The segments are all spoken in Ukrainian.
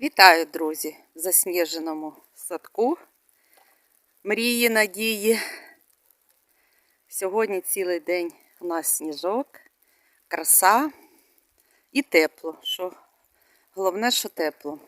Вітаю, друзі, в засніженому садку. Мрії, надії. Сьогодні цілий день у нас сніжок, краса і тепло. Що Головне, що тепло.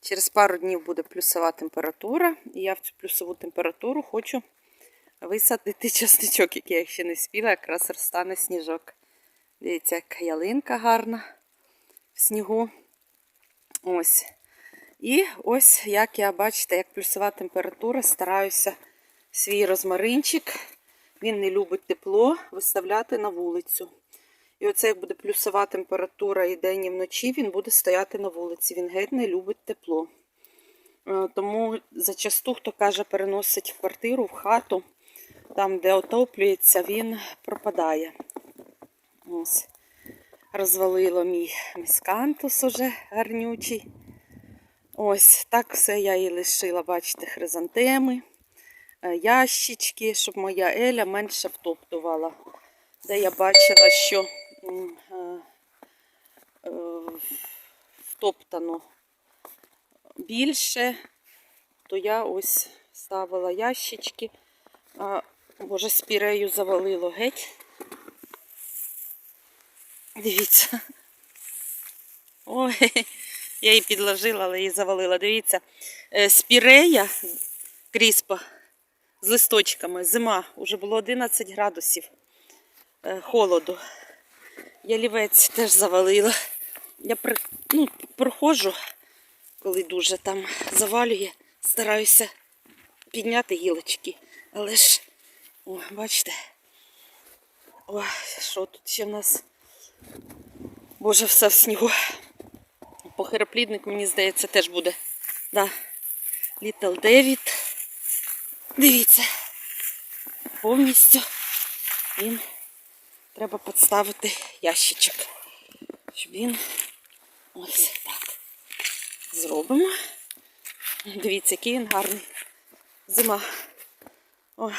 Через пару днів буде плюсова температура, і я в цю плюсову температуру хочу висадити часничок, який я ще не спіла, якраз розтане сніжок. Дивіться, яка ялинка гарна в снігу. Ось. І ось, як я бачите, як плюсова температура, стараюся свій розмаринчик, він не любить тепло, виставляти на вулицю. І оце, як буде плюсова температура і день, і вночі, він буде стояти на вулиці. Він геть не любить тепло. Е, Тому зачасту, хто каже, переносить в квартиру, в хату, там, де отоплюється, він пропадає. Ось. Розвалило мій міскантус уже гарнючий. Ось так все я і лишила, бачите, хризантеми, е, ящички, щоб моя Еля менше втоптувала. Де я бачила, що е, е, втоптано більше, то я ось ставила ящички. А, Боже, спірею завалило геть. Дивіться. Ой, я її підложила, але її завалила. Дивіться, е, спірея кріспа з листочками. Зима, вже було 11 градусів е, холоду. Ялівець теж завалила. Я ну, проходжу, коли дуже там завалює, стараюся підняти гілочки. Але ж, о, бачите, о, що тут ще в нас? Боже, все в снігу. Похироплідник, мені здається, теж буде. Да. Little David. Дивіться. Повністю він треба підставити ящичок. Щоб він ось так. Зробимо. Дивіться, який він гарний. Зима. О,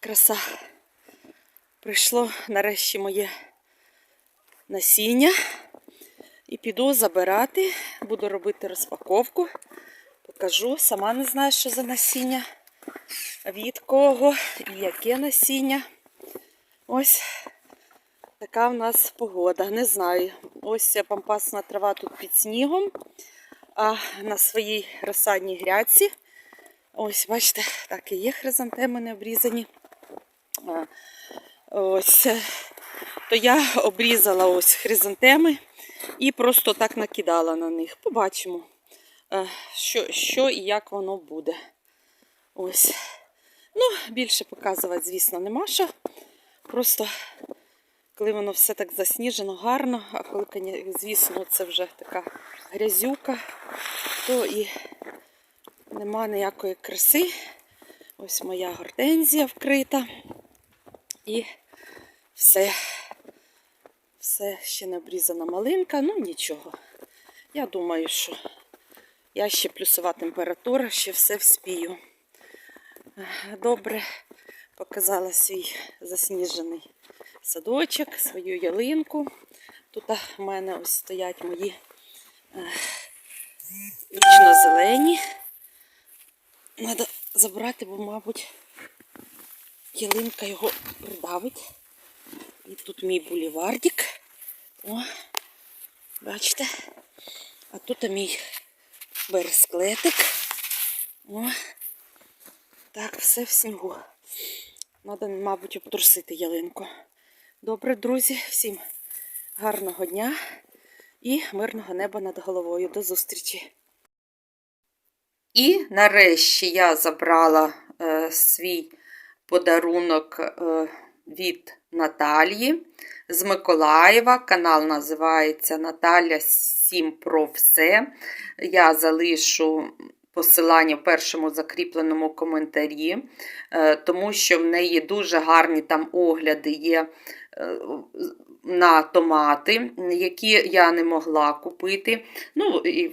краса. Прийшло нарешті моє насіння. І піду забирати, буду робити розпаковку. Покажу, сама не знаю, що за насіння, від кого і яке насіння. Ось така в нас погода. Не знаю. Ось пампасна трава тут під снігом, а на своїй розсадній грядці. Ось, бачите, так і є хризантеми не обрізані. Ось, то я обрізала ось хризантеми. І просто так накидала на них. Побачимо, е, що що і як воно буде. Ось. Ну, більше показувати, звісно, нема що. Просто, коли воно все так засніжено, гарно, а коли, звісно, це вже така грязюка, то і нема ніякої краси. Ось моя гортензія вкрита. І все. Все ще не обрізана малинка, ну нічого. Я думаю, що я ще плюсова температура, ще все вспію. Добре показала свій засніжений садочок, свою ялинку. Тут в мене ось стоять мої вічно-зелені. Треба забрати, бо, мабуть, ялинка його придавить. І тут мій булівардик. О, бачите? А тут мій бересклетик. О, так, все в снігу. Треба, мабуть, обтрусити ялинку. Добре, друзі, всім гарного дня і мирного неба над головою. До зустрічі! І нарешті я забрала е, свій подарунок е, від Наталії з Миколаєва. Канал називається Наталя Сім про все. Я залишу посилання в першому закріпленому коментарі, е, тому що в неї дуже гарні там огляди є. е, На томати, які я не могла купити. Ну, і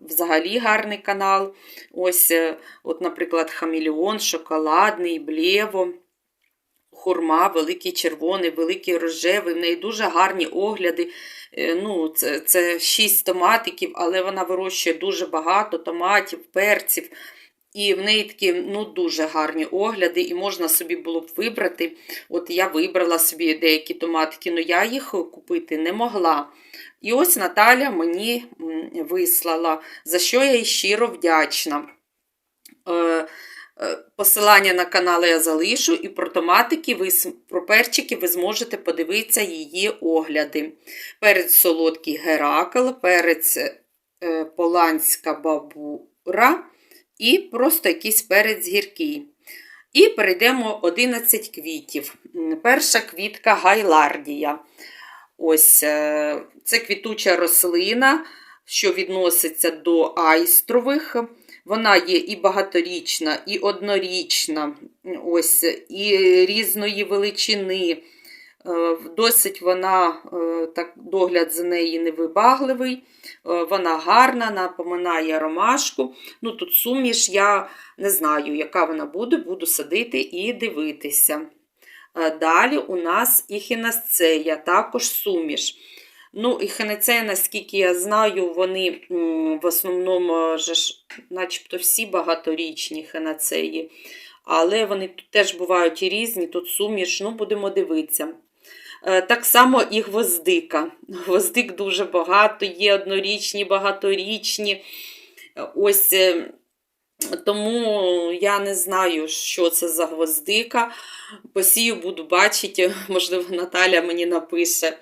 взагалі гарний канал. Ось, е, от, наприклад, хамелеон, шоколадний, блєво хурма, великий червоний, великий рожевий. В неї дуже гарні огляди. Е, Ну, це, це 6 томатиків, але вона вирощує дуже багато томатів, перців. І в неї такі ну, дуже гарні огляди, і можна собі було б вибрати. От я вибрала собі деякі томатики, але я їх купити не могла. І ось Наталя мені вислала, за що я їй щиро вдячна. Е, Посилання на канал я залишу, і про томатики, ви, про перчики ви зможете подивитися її огляди. Перець солодкий Геракл, перець е, поланська бабура і просто якийсь перець гіркий. І перейдемо 11 квітів. Перша квітка гайлардія. Ось е, це квітуча рослина, що відноситься до айстрових. Вона є і багаторічна, і однорічна, ось, і різної величини. Е, Досить вона, е, так, догляд за неї невибагливий, Е, вона гарна, напоминає ромашку. Ну, тут суміш, я не знаю, яка вона буде, буду садити і дивитися. Далі у нас іхінасцея, також суміш. Ну, і іхінацея, наскільки я знаю, вони в основному е, же ж, начебто всі багаторічні хінацеї. Але вони тут теж бувають і різні, тут суміш, ну, будемо дивитися. Е, Так само і гвоздика. Гвоздик дуже багато, є однорічні, багаторічні. Ось е, тому я не знаю, що це за гвоздика. Посію буду бачити, можливо, Наталя мені напише.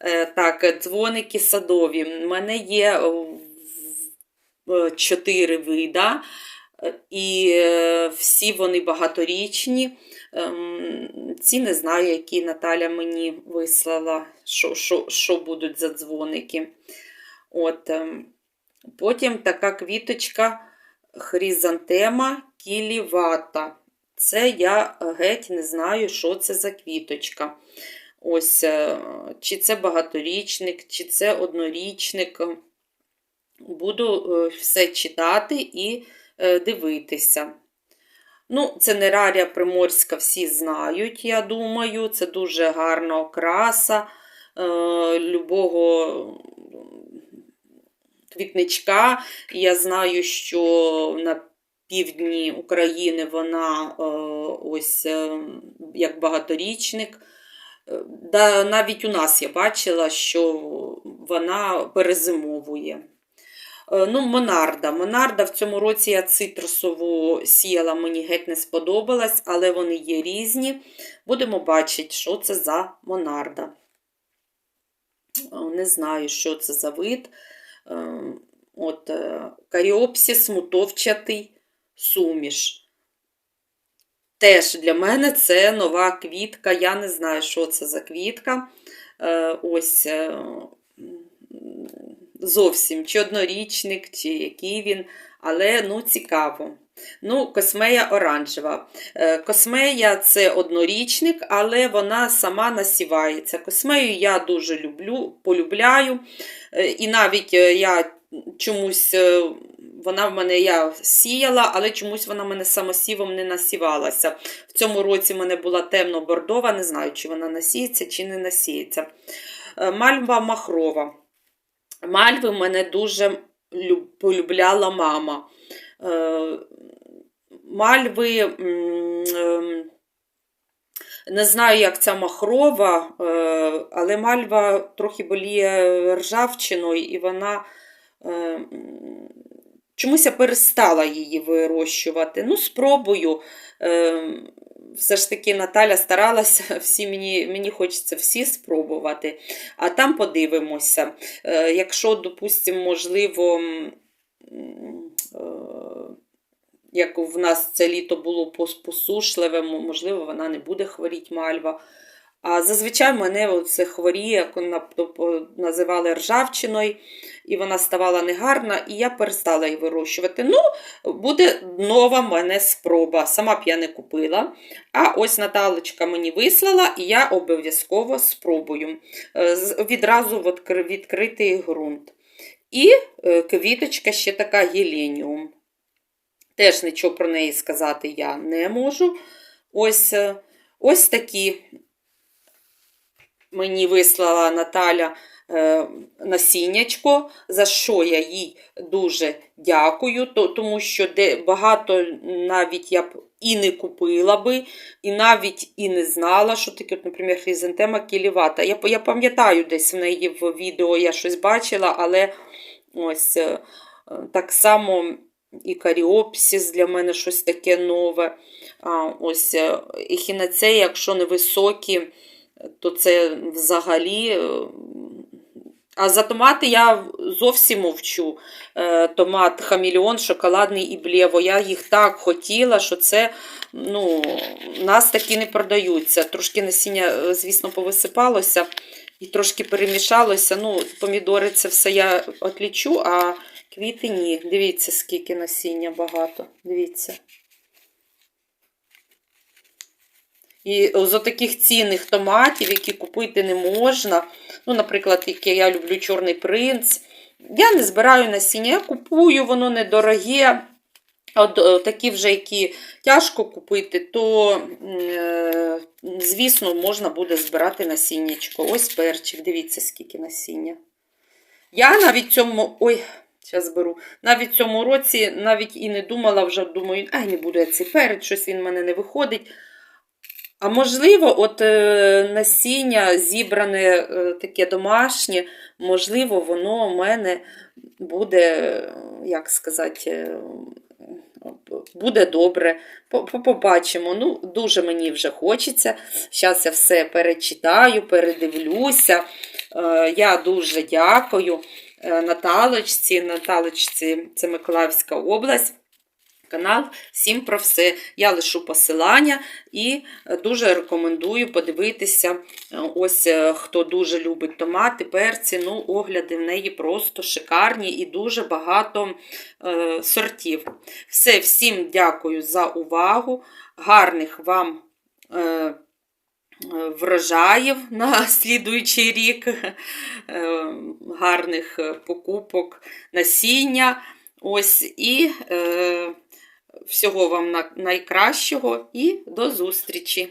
Е, Так, дзвоники садові. У мене є е, чотири вида, е, і е, всі вони багаторічні. Ем, Ці не знаю, які Наталя мені вислала, що, що, що будуть за дзвоники. От, ем, потім така квіточка хризантема кілівата. Це я геть не знаю, що це за квіточка. Ось, е, чи це багаторічник, чи це однорічник. Буду е, все читати і е, дивитися. Ну, це нерарія приморська, всі знають, я думаю. Це дуже гарна окраса любого квітничка. Я знаю, що на півдні України вона ось як багаторічник. Да, навіть у нас я бачила, що вона перезимовує. Е, Ну, Монарда. Монарда в цьому році я цитрусову сіяла, мені геть не сподобалась, але вони є різні. Будемо бачити, що це за Монарда. Е, Не знаю, що це за вид. Е, От, Каріопсіс мутовчатий суміш. Теж для мене це нова квітка. Я не знаю, що це за квітка. Е, Ось е, зовсім чи однорічник, чи який він, але ну, цікаво. Ну, Космея оранжева. Е, Космея це однорічник, але вона сама насівається. Космею я дуже люблю, полюбляю. І навіть я чомусь вона в мене я сіяла, але чомусь вона в мене самосівом не насівалася. В цьому році в мене була темно-бордова, не знаю, чи вона насіється, чи не насіється. Е, Мальва махрова. Мальви мене дуже полюбляла мама. Е, Мальви. ем, Не знаю, як ця махрова, е, але мальва трохи боліє ржавчиною, і вона чомусь я перестала її вирощувати. Ну, спробую. Е, Все ж таки Наталя старалася, всі мені, мені хочеться всі спробувати, а там подивимося. Е, Якщо, допустимо, можливо, е, як в нас це літо було пос- посушливе, можливо, вона не буде хворіти мальва. А зазвичай мене це хворіє, як називали ржавчиною, і вона ставала негарна, і я перестала її вирощувати. Ну, буде нова мене спроба. Сама б я не купила. А ось Наталочка мені вислала, і я обов'язково спробую. Е, Відразу відкритий ґрунт. І е, квіточка ще така геленіум. Теж нічого про неї сказати я не можу. Ось, е, ось такі мені вислала Наталя е, насіннячко, за що я їй дуже дякую, тому що багато навіть я б і не купила би, і навіть і не знала, що таке, наприклад, хризантема кілівата. Я, пам'ятаю, десь в неї в відео я щось бачила, але ось е, так само і каріопсіс для мене щось таке нове. А, ось ехінацеї, якщо не високі, то це взагалі. е, А за томати я зовсім мовчу. Е, Томат хамілеон, шоколадний і блєво. Я їх так хотіла, що це ну, нас такі не продаються. Трошки насіння, е, звісно, повисипалося і трошки перемішалося. Ну, помідори це все я отлічу, а квіти ні. Дивіться, скільки насіння багато. Дивіться. І з таких цінних томатів, які купити не можна. Ну, наприклад, які я люблю Чорний принц. Я не збираю насіння, я купую, воно недороге. От такі вже, які тяжко купити, то, е, звісно, можна буде збирати насіннячко. Ось перчик, дивіться, скільки насіння. Я навіть цьому. Ой, зараз беру. Навіть цьому році навіть і не думала, вже думаю, ай, не буду я цей перець, щось він в мене не виходить. А можливо, от е, насіння зібране е, таке домашнє, можливо, воно у мене буде, як сказати, е, буде добре. По- по- Побачимо. Ну, дуже мені вже хочеться. Зараз я все перечитаю, передивлюся. Я дуже дякую Наталочці. Наталочці це Миколаївська область. Канал всім про все. Я лишу посилання і е, дуже рекомендую подивитися. Е, Ось е, хто дуже любить томати, перці. Ну, огляди в неї просто шикарні і дуже багато е, сортів. Все, всім дякую за увагу. Гарних вам. Е, Врожаїв на слідуючий рік, е, гарних покупок насіння. Ось і е, всього вам на- найкращого і до зустрічі!